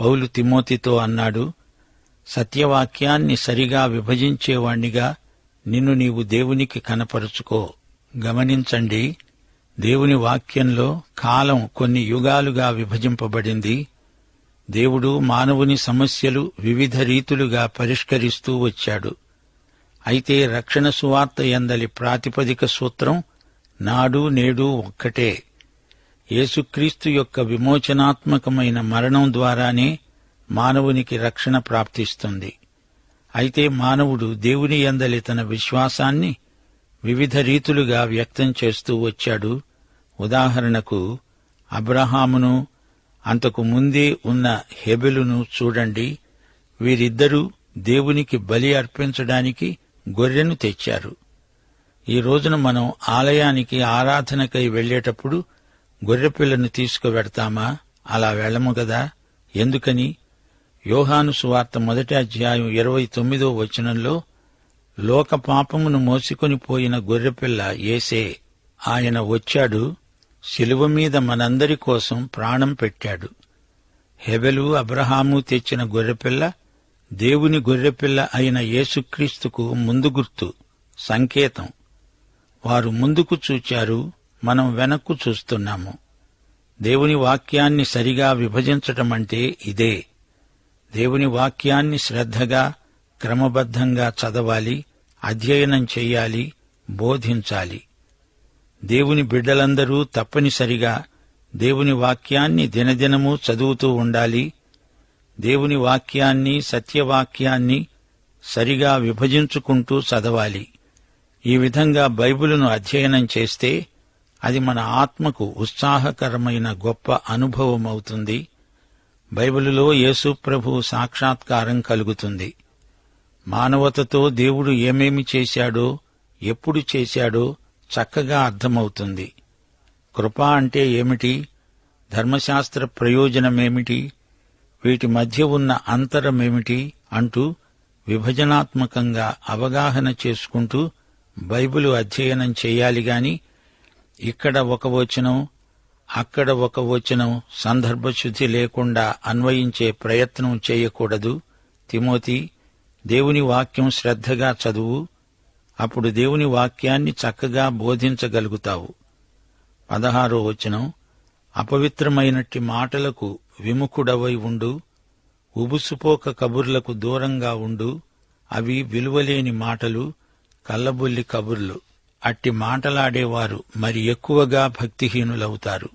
పౌలు తిమోతితో అన్నాడు సత్యవాక్యాన్ని సరిగా విభజించేవాణ్ణిగా నిన్ను నీవు దేవునికి కనపరుచుకో. గమనించండి దేవుని వాక్యంలో కాలం కొన్ని యుగాలుగా విభజింపబడింది. దేవుడు మానవుని సమస్యలు వివిధ రీతులుగా పరిష్కరిస్తూ వచ్చాడు. అయితే రక్షణ సువార్త ఎందలి ప్రాతిపదిక సూత్రం నాడు నేడు ఒక్కటే. యేసుక్రీస్తు యొక్క విమోచనాత్మకమైన మరణం ద్వారానే మానవునికి రక్షణ ప్రాప్తిస్తుంది. అయితే మానవుడు దేవుని యందలి తన విశ్వాసాన్ని వివిధ రీతులుగా వ్యక్తం చేస్తూ వచ్చాడు. ఉదాహరణకు అబ్రహామును అంతకు ముందే ఉన్న హెబెలును చూడండి. వీరిద్దరూ దేవునికి బలి అర్పించడానికి గొర్రెను తెచ్చారు. ఈ రోజున మనం ఆలయానికి ఆరాధనకై వెళ్ళేటప్పుడు గొర్రెపిల్లను తీసుకువెడతామా? అలా వెళ్ళము గదా? ఎందుకని? యోహాను సువార్త మొదటి అధ్యాయం ఇరవై తొమ్మిదో వచనంలో లోక పాపమును మోసుకొని పోయిన గొర్రెపిల్ల ఏసే ఆయన వచ్చాడు శిలువ మీద మనందరి కోసం ప్రాణం పెట్టాడు. హెబెలు అబ్రహాము తెచ్చిన గొర్రెపిల్ల దేవుని గొర్రెపిల్ల అయిన యేసుక్రీస్తుకు ముందు గుర్తు సంకేతం. వారు ముందుకు చూచారు మనం వెనక్కు చూస్తున్నాము. దేవుని వాక్యాన్ని సరిగా విభజించటం అంటే ఇదే. దేవుని వాక్యాన్ని శ్రద్ధగా క్రమబద్ధంగా చదవాలి అధ్యయనం చెయ్యాలి బోధించాలి. దేవుని బిడ్డలందరూ తప్పనిసరిగా దేవుని వాక్యాన్ని దినదినము చదువుతూ ఉండాలి. దేవుని వాక్యాన్ని సత్యవాక్యాన్ని సరిగా విభజించుకుంటూ చదవాలి. ఈ విధంగా బైబిలును అధ్యయనం చేస్తే అది మన ఆత్మకు ఉత్సాహకరమైన గొప్ప అనుభవమవుతుంది. బైబిలులో యేసు ప్రభు సాక్షాత్కారం కలుగుతుంది. మానవతతో దేవుడు ఏమేమి చేశాడో ఎప్పుడు చేశాడో చక్కగా అర్థమవుతుంది. కృప అంటే ఏమిటి? ధర్మశాస్త్ర ప్రయోజనమేమిటి? వీటి మధ్య ఉన్న అంతరమేమిటి? అంటూ విభజనాత్మకంగా అవగాహన చేసుకుంటూ బైబిలు అధ్యయనం చేయాలి గాని ఇక్కడ ఒక వచనం అక్కడ ఒక వచనం సందర్భశుద్ధి లేకుండా అన్వయించే ప్రయత్నం చేయకూడదు. తిమోతి దేవుని వాక్యం శ్రద్ధగా చదువు. అప్పుడు దేవుని వాక్యాన్ని చక్కగా బోధించగలుగుతావు. పదహారో వచనం అపవిత్రమైనట్టి మాటలకు విముఖుడవై ఉండు. ఉబుసుపోక కబుర్లకు దూరంగా ఉండు. అవి విలువలేని మాటలు కల్లబుల్లి కబుర్లు. అట్టి మాటలాడేవారు మరి ఎక్కువగా భక్తిహీనులవుతారు.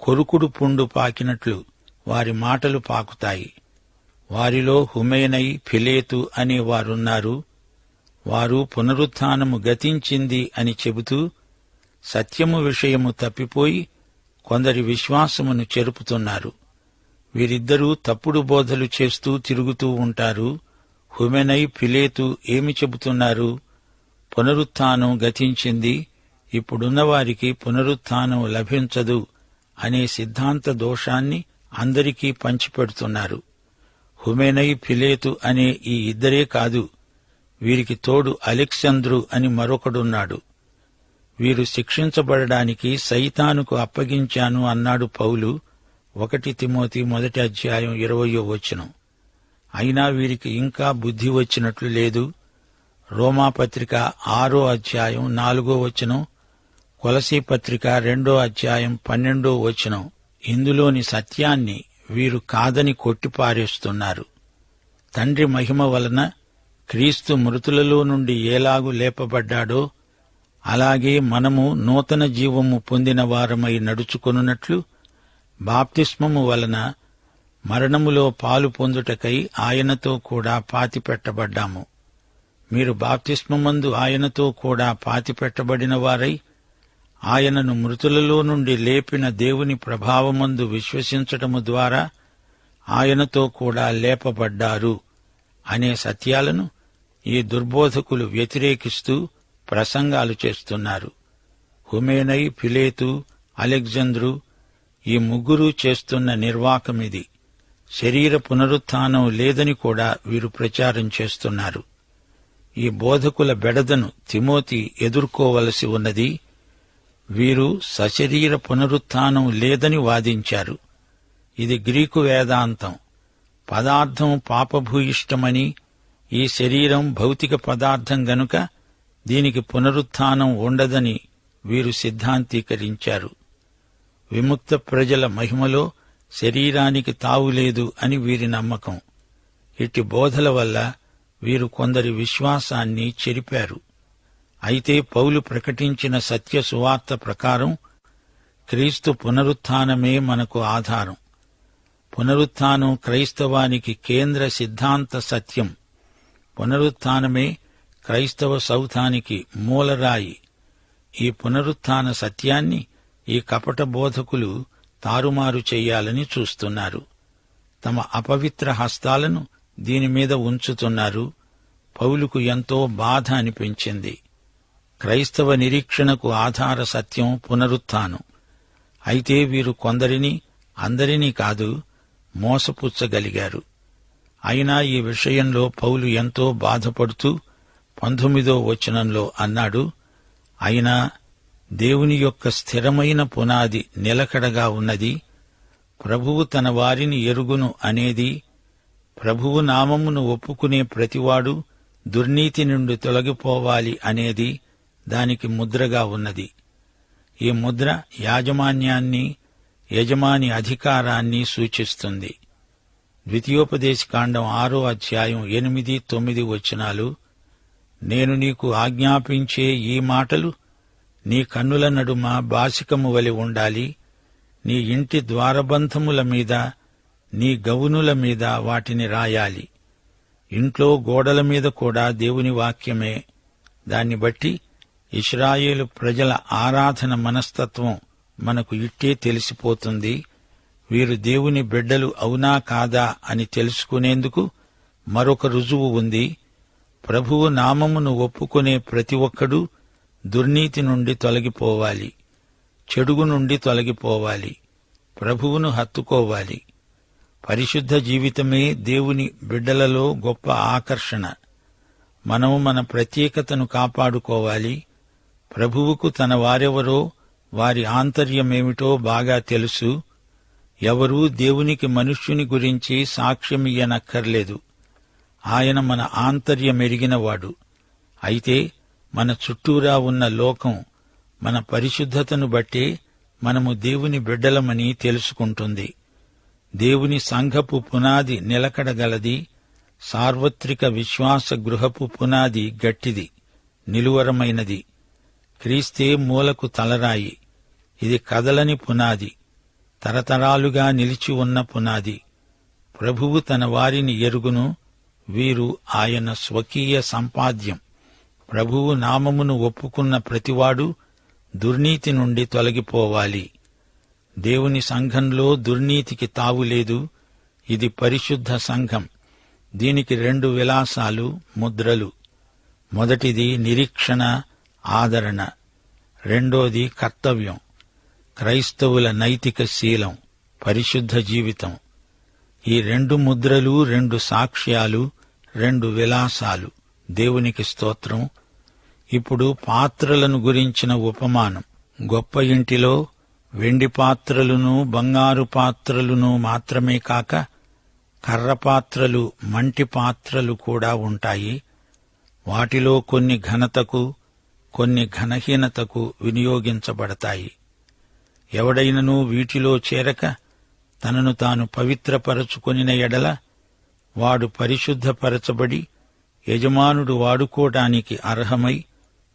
కొరుకుడు పుండు పాకినట్లు వారి మాటలు పాకుతాయి. వారిలో హుమేనై ఫిలేతు అనే వారున్నారు. వారు పునరుత్నము గతించింది అని చెబుతూ సత్యము విషయము తప్పిపోయి కొందరి విశ్వాసమును చెరుపుతున్నారు. వీరిద్దరూ తప్పుడు బోధలు చేస్తూ తిరుగుతూ ఉంటారు. హుమెనై ఫిలేతు ఏమి చెబుతున్నారు? పునరుత్థానం గతించింది. ఇప్పుడున్నవారికి పునరుత్థానం లభించదు అనే సిద్ధాంత దోషాన్ని అందరికీ పంచిపెడుతున్నారు. హుమెనై ఫిలేతు అనే ఈ ఇద్దరే కాదు వీరికి తోడు అలెక్సంద్రు అని మరొకడున్నాడు. వీరు శిక్షించబడడానికి సైతానుకు అప్పగించాను అన్నాడు పౌలు ఒకటి తిమోతి మొదటి అధ్యాయం ఇరవయో వచనం. అయినా వీరికి ఇంకా బుద్ధి వచ్చినట్లు లేదు. రోమాపత్రిక ఆరో అధ్యాయం నాలుగో వచనం కొలసీ పత్రిక రెండో అధ్యాయం పన్నెండో వచనం. ఇందులోని సత్యాన్ని వీరు కాదని కొట్టిపారేస్తున్నారు. తండ్రి మహిమ వలన క్రీస్తు మృతులలో నుండి ఏలాగు లేపబడ్డాడో అలాగే మనము నూతన జీవము పొందిన వారమై నడుచుకొనున్నట్లు బాప్తిస్మము వలన మరణములో పాలు పొందుటకై ఆయనతో కూడా పాతిపెట్టబడ్డాము. మీరు బాప్తిస్మమందు ఆయనతో కూడా పాతిపెట్టబడిన వారై ఆయనను మృతులలో నుండి లేపిన దేవుని ప్రభావమందు విశ్వసించటము ద్వారా ఆయనతో కూడా లేపబడ్డారు అనే సత్యాలను ఈ దుర్బోధకులు వ్యతిరేకిస్తూ ప్రసంగాలు చేస్తున్నారు. హుమేనై ఫిలేతు అలెగ్జంద్రు ఈ ముగ్గురు చేస్తున్న నిర్వాకమిది శరీర పునరుత్థానం లేదని కూడా వీరు ప్రచారం చేస్తున్నారు. ఈ బోధకుల బెడదను తిమోతి ఎదుర్కోవలసి ఉన్నది. వీరు సశరీర పునరుత్నం లేదని వాదించారు. ఇది గ్రీకు వేదాంతం. పదార్థం పాపభూయిష్టమని ఈ శరీరం భౌతిక పదార్థం గనుక దీనికి పునరుత్నం ఉండదని వీరు సిద్ధాంతీకరించారు. విముక్త ప్రజల మహిమలో శరీరానికి తావులేదు అని వీరి నమ్మకం. ఇట్టి బోధల వల్ల వీరు కొందరి విశ్వాసాన్ని చెరిపారు. అయితే పౌలు ప్రకటించిన సత్య సువార్త ప్రకారం క్రీస్తు పునరుత్థానమే మనకు ఆధారం. పునరుత్థానం క్రైస్తవానికి కేంద్ర సిద్ధాంత సత్యం. పునరుత్థానమే క్రైస్తవ సౌధానికి మూలరాయి. ఈ పునరుత్థాన సత్యాన్ని ఈ కపట బోధకులు తారుమారు చెయ్యాలని చూస్తున్నారు. తమ అపవిత్ర హస్తాలను దీని మీద ఉంచుతున్నారు. పౌలుకు ఎంతో బాధ అనిపించింది. క్రైస్తవ నిరీక్షణకు ఆధార సత్యం పునరుత్థానం. అయితే వీరు కొందరిని అందరినీ కాదు మోసపుచ్చగలిగారు. అయినా ఈ విషయంలో పౌలు ఎంతో బాధపడుతూ పంతొమ్మిదో వచనంలో అన్నాడు అయినా దేవుని యొక్క స్థిరమైన పునాది నిలకడగా ఉన్నది. ప్రభువు తన వారిని ఎరుగును అనేది ప్రభువు నామమును ఒప్పుకునే ప్రతివాడు దుర్నీతి నుండి తొలగిపోవాలి అనేది దానికి ముద్రగా ఉన్నది. ఈ ముద్ర యాజమాన్యాన్ని యజమాని అధికారాన్ని సూచిస్తుంది. ద్వితీయోపదేశకాండం ఆరో అధ్యాయం ఎనిమిది తొమ్మిది వచనాలు నేను నీకు ఆజ్ఞాపించే ఈ మాటలు నీ కన్నుల నడుమ బాసికము వలి ఉండాలి నీ ఇంటి ద్వారబంధముల మీద నీ గవునుల మీద వాటిని రాయాలి. ఇంట్లో గోడల మీద కూడా దేవుని వాక్యమే. దాన్ని బట్టి ఇస్రాయేలు ప్రజల ఆరాధన మనస్తత్వం మనకు ఇట్టే తెలిసిపోతుంది. వీరు దేవుని బిడ్డలు అవునా కాదా అని తెలుసుకునేందుకు మరొక రుజువు ఉంది. ప్రభువు నామమును ఒప్పుకునే ప్రతి ఒక్కడూ దుర్నీతి నుండి తొలగిపోవాలి. చెడుగు నుండి తొలగిపోవాలి. ప్రభువును హత్తుకోవాలి. పరిశుద్ధ జీవితమే దేవుని బిడ్డలలో గొప్ప ఆకర్షణ. మనము మన ప్రత్యేకతను కాపాడుకోవాలి. ప్రభువుకు తన వారెవరో వారి ఆంతర్యమేమిటో బాగా తెలుసు. ఎవరూ దేవునికి మనుష్యుని గురించి సాక్ష్యమియ్యనక్కర్లేదు ఆయన మన ఆంతర్యమెరిగినవాడు. అయితే మన చుట్టూరా ఉన్న లోకం మన పరిశుద్ధతను బట్టే మనము దేవుని బిడ్డలమని తెలుసుకుంటుంది. దేవుని సంఘపు పునాది నిలకడగలది సార్వత్రిక విశ్వాస గృహపు పునాది గట్టిది నిలువరమైనది. క్రీస్తే మూలకు తలరాయి. ఇది కదలని పునాది తరతరాలుగా నిలిచి ఉన్న పునాది. ప్రభువు తన వారిని ఎరుగును వీరు ఆయన స్వకీయ సంపాద్యం. ప్రభువు నామమును ఒప్పుకున్న ప్రతివాడు దుర్నీతి నుండి తొలగిపోవాలి. దేవుని సంఘంలో దుర్నీతికి తావులేదు ఇది పరిశుద్ధ సంఘం. దీనికి రెండు విలాసాలు ముద్రలు. మొదటిది నిరీక్షణ ఆదరణ. రెండోది కర్తవ్యం. క్రైస్తవుల నైతిక శీలం పరిశుద్ధ జీవితం. ఈ రెండు ముద్రలు రెండు సాక్ష్యాలు రెండు విలాసాలు. దేవునికి స్తోత్రం. ఇప్పుడు పాత్రలను గురించిన ఉపమానం. గొప్ప ఇంటిలో వెండి పాత్రలును బంగారు పాత్రలును మాత్రమే కాక కర్ర పాత్రలు మంటి పాత్రలు కూడా ఉంటాయి. వాటిలో కొన్ని ఘనతకు కొన్ని ఘనహీనతకు వినియోగించబడతాయి. ఎవడైనను వీటిలో చేరక తనను తాను పవిత్రపరచుకొనిన ఎడల వాడు పరిశుద్ధపరచబడి యజమానుడు వాడుకోవటానికి అర్హమై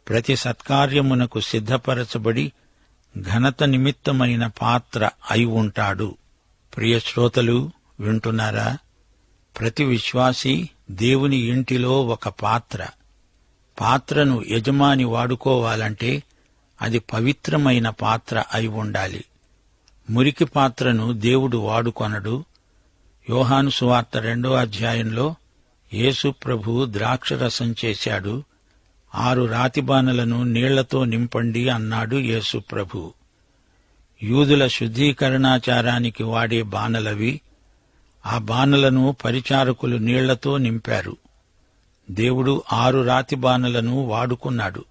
ప్రతి సత్కార్యమునకు సిద్ధపరచబడి ఘనత నిమిత్తమైన పాత్ర అయి ఉంటాడు. ప్రియ శ్రోతలు వింటున్నారా? ప్రతి విశ్వాసి దేవుని ఇంటిలో ఒక పాత్ర. పాత్రను యజమాని వాడుకోవాలంటే అది పవిత్రమైన పాత్ర అయి ఉండాలి. మురికి పాత్రను దేవుడు వాడుకొనడు. యోహాను సువార్త రెండో అధ్యాయంలో యేసు ప్రభు ద్రాక్షరసం చేశాడు. ఆరు రాతిబానలను నీళ్ళతో నింపండి అన్నాడు యేసు ప్రభు. యూదుల శుద్ధీకరణాచారానికి వాడే బాణలవి ఆ బాణలను పరిచారకులు నీళ్ళతో నింపారు. దేవుడు ఆరు రాతి బాణలను వాడుకున్నాడు.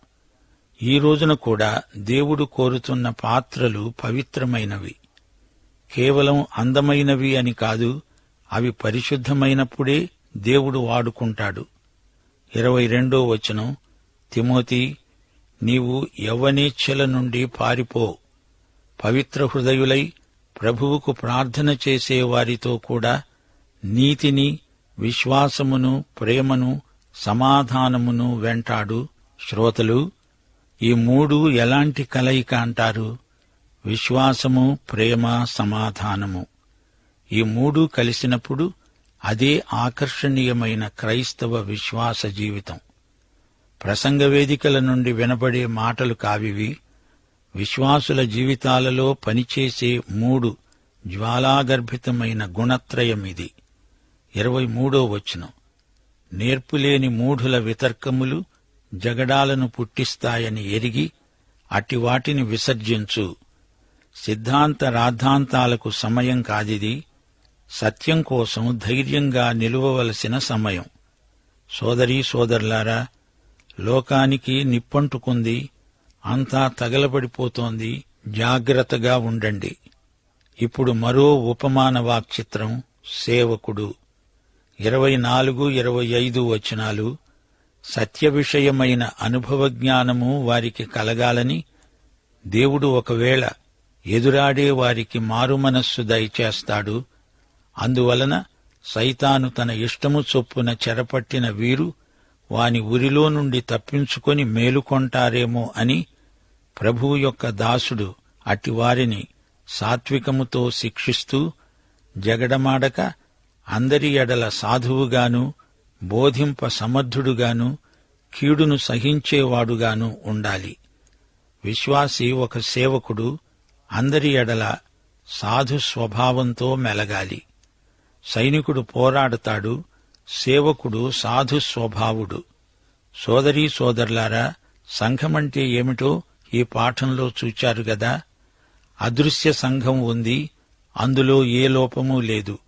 ఈ రోజున కూడా దేవుడు కోరుతున్న పాత్రలు పవిత్రమైనవి. కేవలం అందమైనవి అని కాదు అవి పరిశుద్ధమైనప్పుడే దేవుడు వాడుకుంటాడు. ఇరవై రెండో వచనం తిమోతి నీవు యవ్వనేచ్ఛల నుండి పారిపో. పవిత్ర హృదయులై ప్రభువుకు ప్రార్థన చేసే వారితో కూడా నీతిని విశ్వాసమును ప్రేమను సమాధానమును వెంటాడు శ్రోతలు. ఈ మూడు ఎలాంటి కలయిక అంటారు? విశ్వాసము ప్రేమ సమాధానము. ఈ మూడు కలిసినప్పుడు అదే ఆకర్షణీయమైన క్రైస్తవ విశ్వాస జీవితం. ప్రసంగ వేదికల నుండి వినబడే మాటలు కావివి. విశ్వాసుల జీవితాలలో పనిచేసే మూడు జ్వాలాగర్భితమైన గుణత్రయమిది. ఇరవై మూడో వచనం. నేర్పులేని మూఢుల వితర్కములు జగడాలను పుట్టిస్తాయని ఎరిగి అట్టి వాటిని విసర్జించు. సిద్ధాంత రాద్ధాంతాలకు సమయం కాదిది. సత్యం కోసం ధైర్యంగా నిలువవలసిన సమయం. సోదరీ సోదరులారా లోకానికి నిప్పంటుకుంది అంతా తగలబడిపోతోంది జాగ్రత్తగా ఉండండి. ఇప్పుడు మరో ఉపమాన వాక్చిత్రం సేవకుడు. ఇరవై నాలుగు ఇరవై ఐదు వచనాలు సత్య విషయమైన అనుభవ జ్ఞానము వారికి కలగాలని దేవుడు ఒకవేళ ఎదురాడే వారికి మారుమనస్సు దయచేస్తాడు. అందువలన సైతాను తన ఇష్టము చొప్పున చెరపట్టిన వీరు వాని ఉరిలో నుండి తప్పించుకొని మేలుకొంటారేమో అని ప్రభువు యొక్క దాసుడు అటివారిని సాత్వికముతో శిక్షిస్తూ జగడమాడక అందరి ఎడల సాధువుగాను బోధింప సమర్థుడుగాను కీడును సహించేవాడుగాను ఉండాలి. విశ్వాసి ఒక సేవకుడు అందరి ఎడల సాధు స్వభావంతో మెలగాలి. సైనికుడు పోరాడతాడు సేవకుడు సాధు స్వభావుడు. సోదరీ సోదరులారా సంఘమంటే ఏమిటో ఈ పాఠంలో చూచారు గదా. అదృశ్య సంఘం ఉంది అందులో ఏ లోపమూ లేదు.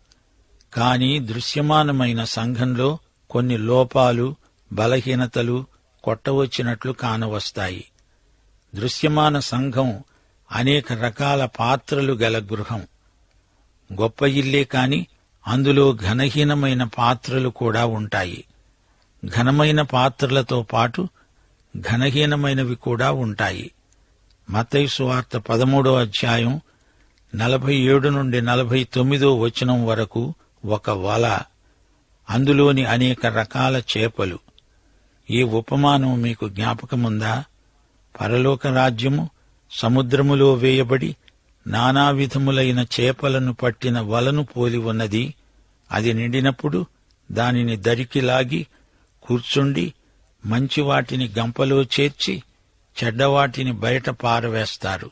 కాని దృశ్యమానమైన సంఘంలో కొన్ని లోపాలు బలహీనతలు కొట్టవచ్చినట్లు కానవస్తాయి. దృశ్యమాన సంఘం అనేక రకాల పాత్రలు గల గృహం. గొప్ప ఇల్లే కాని అందులో ఘనహీనమైన పాత్రలు కూడా ఉంటాయి. ఘనమైన పాత్రలతో పాటు ఘనహీనమైనవి కూడా ఉంటాయి. మతైసువార్త పదమూడో అధ్యాయం నలభై ఏడు నుండి నలభై తొమ్మిదో వచనం వరకు ఒక వల. అందులోని అనేక రకాల చేపలు. ఈ ఉపమానం మీకు జ్ఞాపకముందా? పరలోక రాజ్యము సముద్రములో వేయబడి నానా విధములైన చేపలను పట్టిన వలను పోలి ఉన్నది. అది నిండినప్పుడు దానిని దరికి లాగి కూర్చుండి మంచి వాటిని గంపలో చేర్చి చెడ్డవాటిని బయట పారవేస్తారు.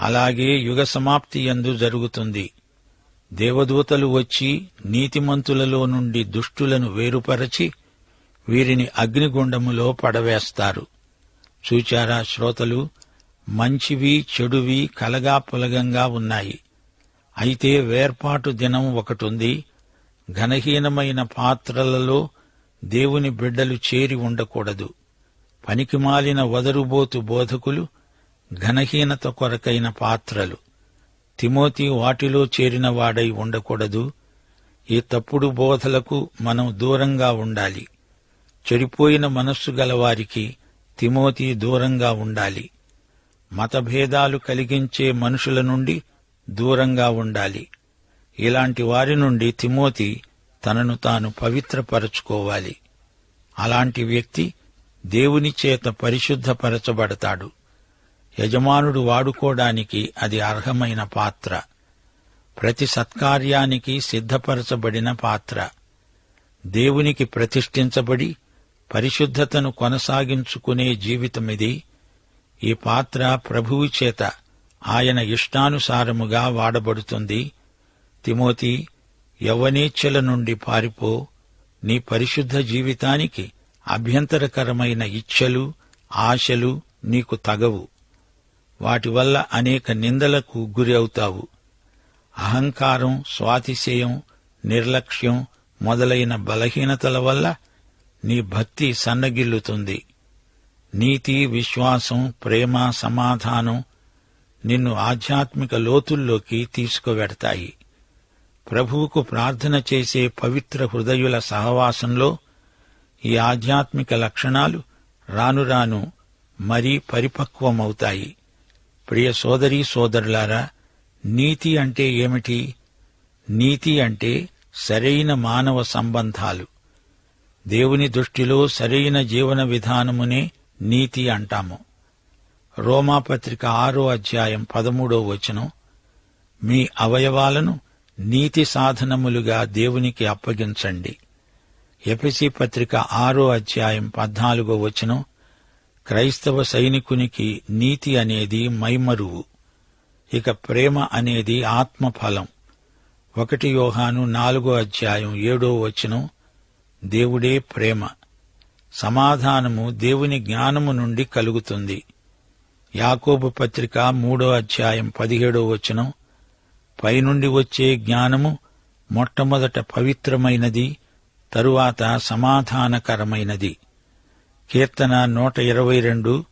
అలాగే యుగ సమాప్తి ఎందు జరుగుతుంది. దేవదూతలు వచ్చి నీతిమంతులలో నుండి దుష్టులను వేరుపరచి వీరిని అగ్నిగుండములో పడవేస్తారు. చూచారా శ్రోతలు? మంచివి చెడువి కలగా పులగంగా ఉన్నాయి. అయితే వేర్పాటు దినం ఒకటుంది. ఘనహీనమైన పాత్రలలో దేవుని బిడ్డలు చేరి ఉండకూడదు. పనికిమాలిన వదరుబోతు బోధకులు ఘనహీనత కొరకైన పాత్రలు. తిమోతి వాటిలో చేరిన వాడై ఉండకూడదు. ఈ తప్పుడు బోధలకు మనం దూరంగా ఉండాలి. చెడిపోయిన మనస్సు గలవారికి తిమోతి దూరంగా ఉండాలి. మతభేదాలు కలిగించే మనుషుల నుండి దూరంగా ఉండాలి. ఇలాంటి వారి నుండి తిమోతి తనను తాను పవిత్రపరచుకోవాలి. అలాంటి వ్యక్తి దేవుని చేత పరిశుద్ధపరచబడతాడు. యజమానుడు వాడుకోవడానికి అది అర్హమైన పాత్ర. ప్రతి సత్కార్యానికి సిద్ధపరచబడిన పాత్ర. దేవునికి ప్రతిష్ఠించబడి పరిశుద్ధతను కొనసాగించుకునే జీవితమిది. ఈ పాత్ర ప్రభువు చేత ఆయన ఇష్టానుసారముగా వాడబడుతుంది. తిమోతి యవ్వనేచ్ఛల నుండి పారిపో నీ పరిశుద్ధ జీవితానికి అభ్యంతరకరమైన ఇచ్ఛలు ఆశలు నీకు తగవు. వాటి వల్ల అనేక నిందలకు గురి అవుతావు. అహంకారం స్వాతిశయం నిర్లక్ష్యం మొదలైన బలహీనతల వల్ల నీ భక్తి సన్నగిల్లుతుంది. నీతి విశ్వాసం ప్రేమ సమాధానం నిన్ను ఆధ్యాత్మిక లోతుల్లోకి తీసుకువెడతాయి. ప్రభువుకు ప్రార్థన చేసే పవిత్ర హృదయుల సహవాసంలో ఈ ఆధ్యాత్మిక లక్షణాలు రాను రాను మరీ పరిపక్వమవుతాయి. ప్రియ సోదరీ సోదరులారా నీతి అంటే ఏమిటి? నీతి అంటే సరైన మానవ సంబంధాలు. దేవుని దృష్టిలో సరైన జీవన విధానమునే నీతి అంటాము. రోమాపత్రిక ఆరో అధ్యాయం పదమూడో వచనం మీ అవయవాలను నీతి సాధనములుగా దేవునికి అప్పగించండి. ఎపిసి పత్రిక ఆరో అధ్యాయం పద్నాలుగో వచనం క్రైస్తవ సైనికునికి నీతి అనేది మైమరువు ఇక ప్రేమ అనేది ఆత్మఫలం. ఒకటి యోహాను నాలుగో అధ్యాయం ఏడో వచనం దేవుడే ప్రేమ. సమాధానము దేవుని జ్ఞానము నుండి కలుగుతుంది. యాకోబు పత్రిక మూడో అధ్యాయం పదిహేడో వచనం పైనుండి వచ్చే జ్ఞానము మొట్టమొదట పవిత్రమైనది తరువాత సమాధానకరమైనది. కీర్తన నూట ఇరవై రెండు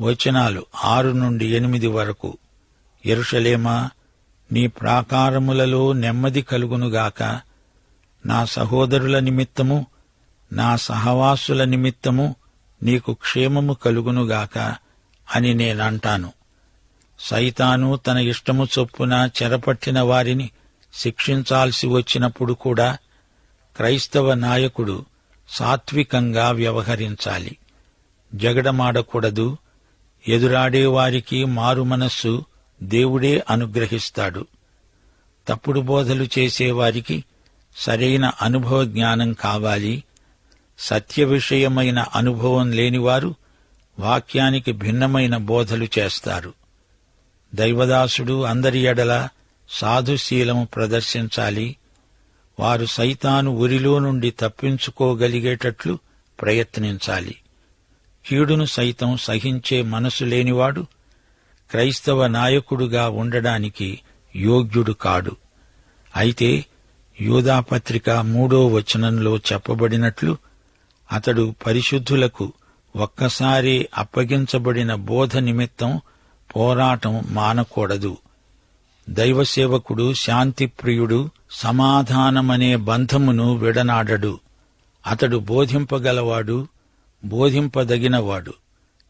వచనాలు ఆరు నుండి ఎనిమిది వరకు. ఎరుషలేమా నీ ప్రాకారములలో నెమ్మది కలుగునుగాక నా సహోదరుల నిమిత్తము నా సహవాసుల నిమిత్తము నీకు క్షేమము కలుగునుగాక అని నేనంటాను. సైతాను తన ఇష్టము చొప్పున చెరపట్టిన వారిని శిక్షించాల్సి వచ్చినప్పుడు కూడా క్రైస్తవ నాయకుడు సాత్వికంగా వ్యవహరించాలి. జగడమాడకూడదు. ఎదురాడే వారికి మారుమనస్సు దేవుడే అనుగ్రహిస్తాడు. తప్పుడు బోధలు చేసేవారికి సరైన అనుభవ జ్ఞానం కావాలి. సత్య విషయమైన అనుభవం లేనివారు వాక్యానికి భిన్నమైన బోధలు చేస్తారు. దైవదాసుడు అందరి ఎడల సాధుశీలము ప్రదర్శించాలి. వారు సైతాను ఉరిలో నుండి తప్పించుకోగలిగేటట్లు ప్రయత్నించాలి. కీడును సైతం సహించే మనసు లేనివాడు క్రైస్తవ నాయకుడుగా ఉండడానికి యోగ్యుడు కాడు. అయితే యూదాపత్రిక మూడో వచనంలో చెప్పబడినట్లు అతడు పరిశుద్ధులకు ఒక్కసారి అప్పగించబడిన బోధ నిమిత్తం పోరాటం మానకూడదు. దైవసేవకుడు శాంతిప్రియుడు సమాధానమనే బంధమును విడనాడడు. అతడు బోధింపగలవాడు బోధింపదగినవాడు.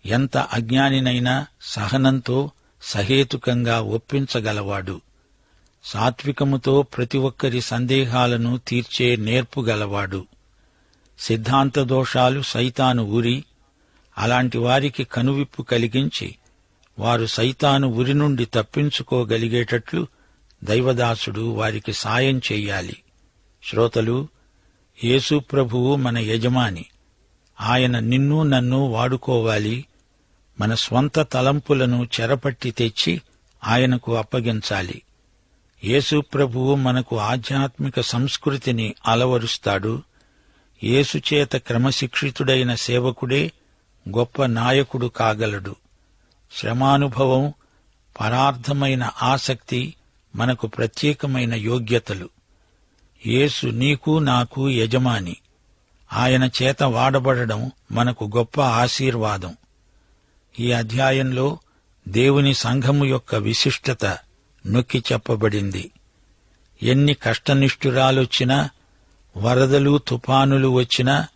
ఎంత అజ్ఞానినైనా సహనంతో సహేతుకంగా ఒప్పించగలవాడు. సాత్వికముతో ప్రతి ఒక్కరి సందేహాలను తీర్చే నేర్పుగలవాడు. సిద్ధాంత దోషాలు సైతాను ఊరి అలాంటి వారికి కనువిప్పు కలిగించి వారు సైతాను ఉరి నుండి తప్పించుకోగలిగేటట్లు దైవదాసుడు వారికి సాయం చెయ్యాలి. శ్రోతలు యేసు ప్రభువు మన యజమాని. ఆయన నిన్ను నన్ను వాడుకోవాలి. మన స్వంత తలంపులను చెరపట్టి తెచ్చి ఆయనకు అప్పగించాలి. యేసు ప్రభువు మనకు ఆధ్యాత్మిక సంస్కృతిని అలవరుస్తాడు. యేసుచేత క్రమశిక్షితుడైన సేవకుడే గొప్ప నాయకుడు కాగలడు. శ్రమానుభవం పరార్థమైన ఆసక్తి మనకు ప్రత్యేకమైన యోగ్యతలు. యేసు నీకు నాకు యజమాని. ఆయన చేత వాడబడడం మనకు గొప్ప ఆశీర్వాదం. ఈ అధ్యాయంలో దేవుని సంఘము యొక్క విశిష్టత నొక్కి చెప్పబడింది. ఎన్ని కష్టనిష్ఠురాలొచ్చినా వరదలు తుఫానులు వచ్చినా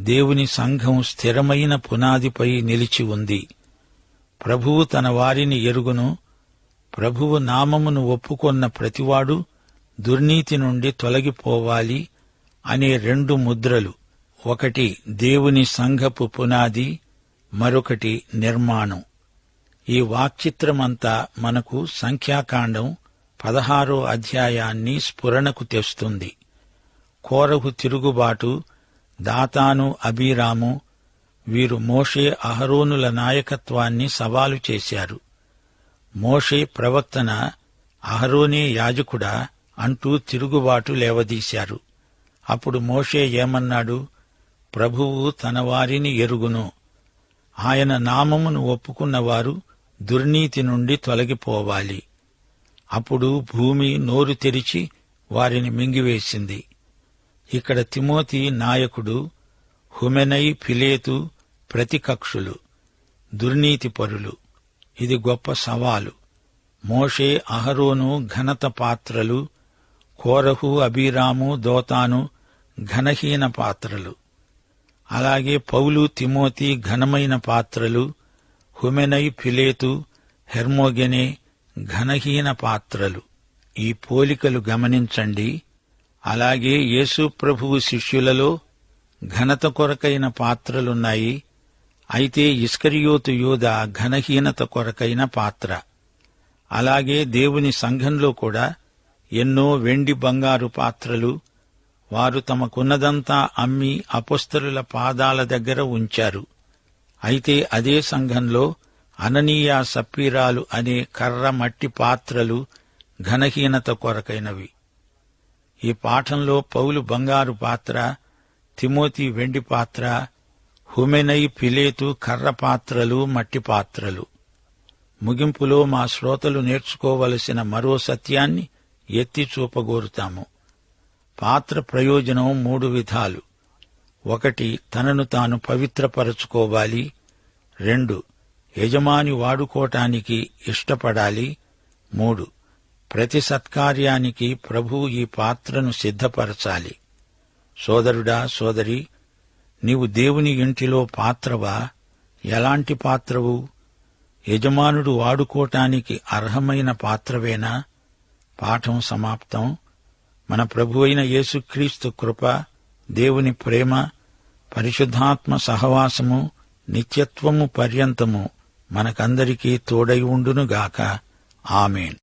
దేవుని సంఘం స్థిరమైన పునాదిపై నిలిచి ఉంది. ప్రభువు తన వారిని ఎరుగును ప్రభువు నామమును ఒప్పుకొన్న ప్రతివాడు దుర్నీతి నుండి తొలగిపోవాలి అనే రెండు ముద్రలు. ఒకటి దేవుని సంఘపు పునాది మరొకటి నిర్మాణం. ఈ వాక్చిత్రమంతా మనకు సంఖ్యాకాండం పదహారో అధ్యాయాన్ని స్ఫురణకు తెస్తుంది. కోరహు తిరుగుబాటు దాతాను అబీరాము వీరు మోషే అహరోనుల నాయకత్వాన్ని సవాలు చేశారు. మోషే ప్రవక్తన అహరోనే యాజకుడా అంటూ తిరుగుబాటు లేవదీశారు. అప్పుడు మోషే ఏమన్నాడు? ప్రభువు తన వారిని ఎరుగును. ఆయన నామమును ఒప్పుకున్నవారు దుర్నీతి నుండి తొలగిపోవాలి. అప్పుడు భూమి నోరు తెరిచి వారిని మింగివేసింది. ఇక్కడ తిమోతి నాయకుడు హుమెనై ఫిలేతు ప్రతికక్షులు దుర్నీతిపరులు. ఇది గొప్ప సవాలు. మోషే అహరోను ఘనత పాత్రలు కోరహు అబీరాము దోతాను ఘనహీన పాత్రలు. అలాగే పౌలు తిమోతి ఘనమైన పాత్రలు హుమెనై ఫిలేతు హెర్మోగెనే ఘనహీన పాత్రలు. ఈ పోలికలు గమనించండి. అలాగే యేసు ప్రభువు శిష్యులలో ఘనత కొరకైన పాత్రలున్నాయి. అయితే ఇస్కరియోతు యోధ ఘనహీనత కొరకైన పాత్ర. అలాగే దేవుని సంఘంలో కూడా ఎన్నో వెండి బంగారు పాత్రలు వారు తమకున్నదంతా అమ్మి అపుస్తరుల పాదాల దగ్గర ఉంచారు. అయితే అదే సంఘంలో అననీయ సప్పీరాలు అనే కర్ర మట్టి పాత్రలు ఘనహీనత కొరకైనవి. ఈ పాఠంలో పౌలు బంగారు పాత్ర తిమోతి వెండి పాత్ర హుమెనై పిలేతు కర్ర పాత్రలు మట్టి పాత్రలు. ముగింపులో మా శ్రోతలు నేర్చుకోవలసిన మరో సత్యాన్ని ఎత్తి చూపగోరుతాము. పాత్ర ప్రయోజనం మూడు విధాలు. ఒకటి తనను తాను పవిత్రపరచుకోవాలి. రెండు యజమాని వాడుకోటానికి ఇష్టపడాలి. మూడు ప్రతి సత్కార్యానికి ప్రభువు ఈ పాత్రను సిద్ధపరచాలి. సోదరుడా సోదరి నీవు దేవుని ఇంటిలో పాత్రవా? ఎలాంటి పాత్రవు? యజమానుడు వాడుకోటానికి అర్హమైన పాత్రవేనా? పాఠం సమాప్తం. మన ప్రభువైన యేసుక్రీస్తు కృప దేవుని ప్రేమ పరిశుద్ధాత్మ సహవాసము నిత్యత్వము పర్యంతము మనకందరికీ తోడై ఉండునుగాక. ఆమెన్.